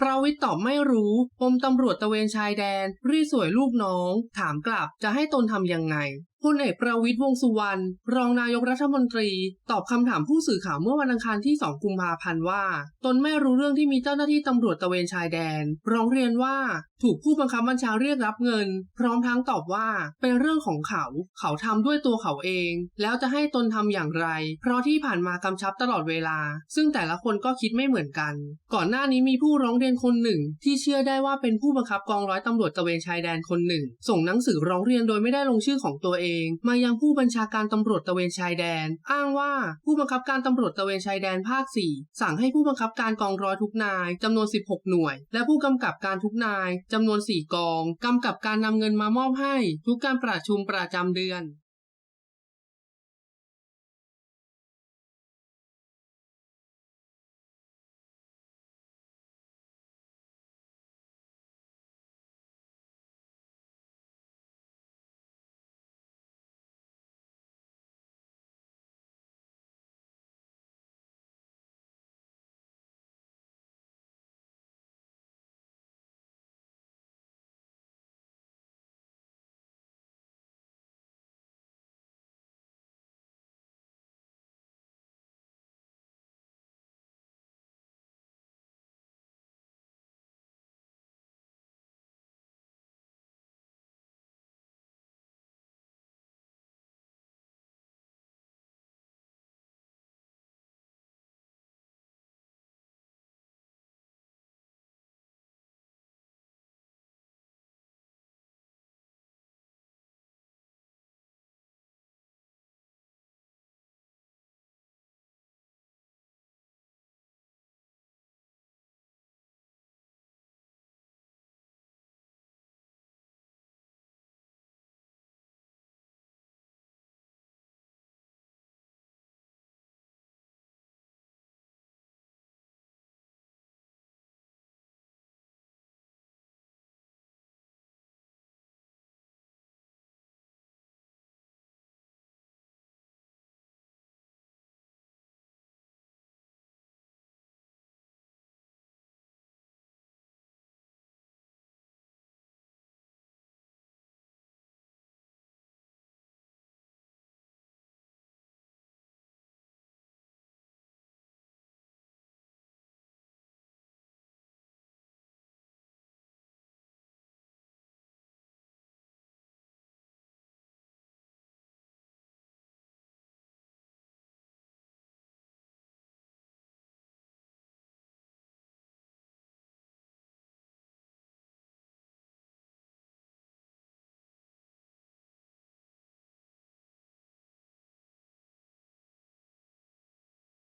ประวิทย์ตอบไม่รู้ ปมตำรวจตะเวนชายแดน รีสวยลูกน้อง ถามกลับจะให้ตนทำยังไงพลเอกประวิทย์วงสุวรรณรองนายกรัฐมนตรี ตอบคำถามผู้สื่อข่าวเมื่อวันอังคารที่ 2 กุมภาพันธ์ว่า ตนไม่รู้เรื่องที่มีเจ้าหน้าที่ตำรวจตะเวนชายแดน ร้องเรียนว่า ถูกผู้บังคับบัญชาเรียกรับเงิน พร้อมทั้งตอบว่า เป็นเรื่องของเขา เขาทำด้วยตัวเขาเอง แล้วจะให้ตนทำอย่างไร เพราะที่ผ่านมากำชับตลอดเวลา ซึ่งแต่ละคนก็คิดไม่เหมือนกัน ก่อนหน้านี้มีผู้ร้องเรียนคนหนึ่ง ที่เชื่อได้ว่าเป็นผู้บังคับกองร้อยตำรวจตะเวนชายแดนคนหนึ่ง ส่งหนังสือร้องเรียนโดยไม่ได้ลงชื่อของตัวเองมายังผู้บัญชาการตำรวจตะเวนชายแดน อ้างว่าผู้บังคับการตำรวจตะเวนชายแดนภาค 4 สั่งให้ผู้บังคับการกองร้อยทุกนายจำนวน 16 หน่วย และผู้กำกับการทุกนายจำนวน 4 กองกำกับการนำเงินมามอบให้ทุกการประชุมประจำเดือน